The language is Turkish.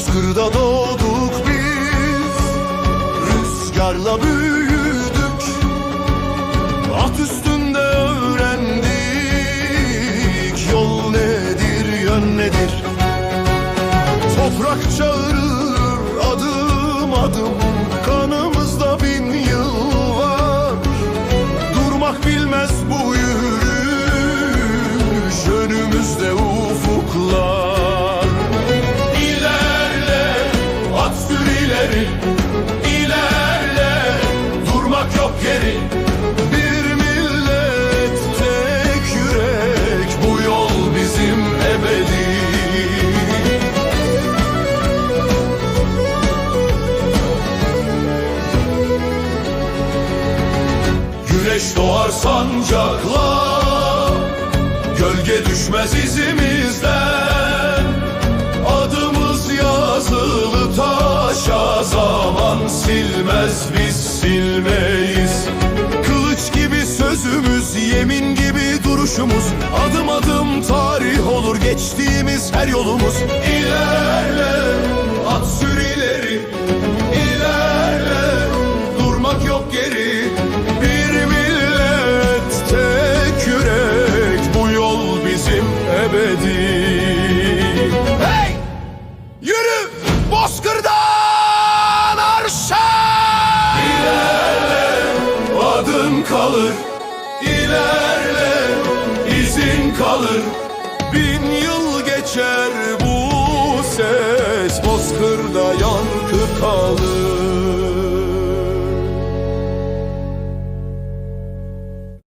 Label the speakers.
Speaker 1: Bozkırda doğduk biz. Rüzgarla büyüdük. At üstünde öğrendik. Yol nedir yön nedir? Toprak çağırır Güneş doğar sancakla Gölge düşmez izimizden. Adımız yazılı taşa Zaman silmez biz silmeyiz. Kılıç gibi sözümüz Yemin gibi duruşumuz. Adım adım tarih olur Geçtiğimiz her yolumuz ebedi Hey! Yürü Bozkır'dan arşa İlerle adın kalır. İlerle izin kalır. Bin yıl geçer bu ses Bozkır'da yankı kalır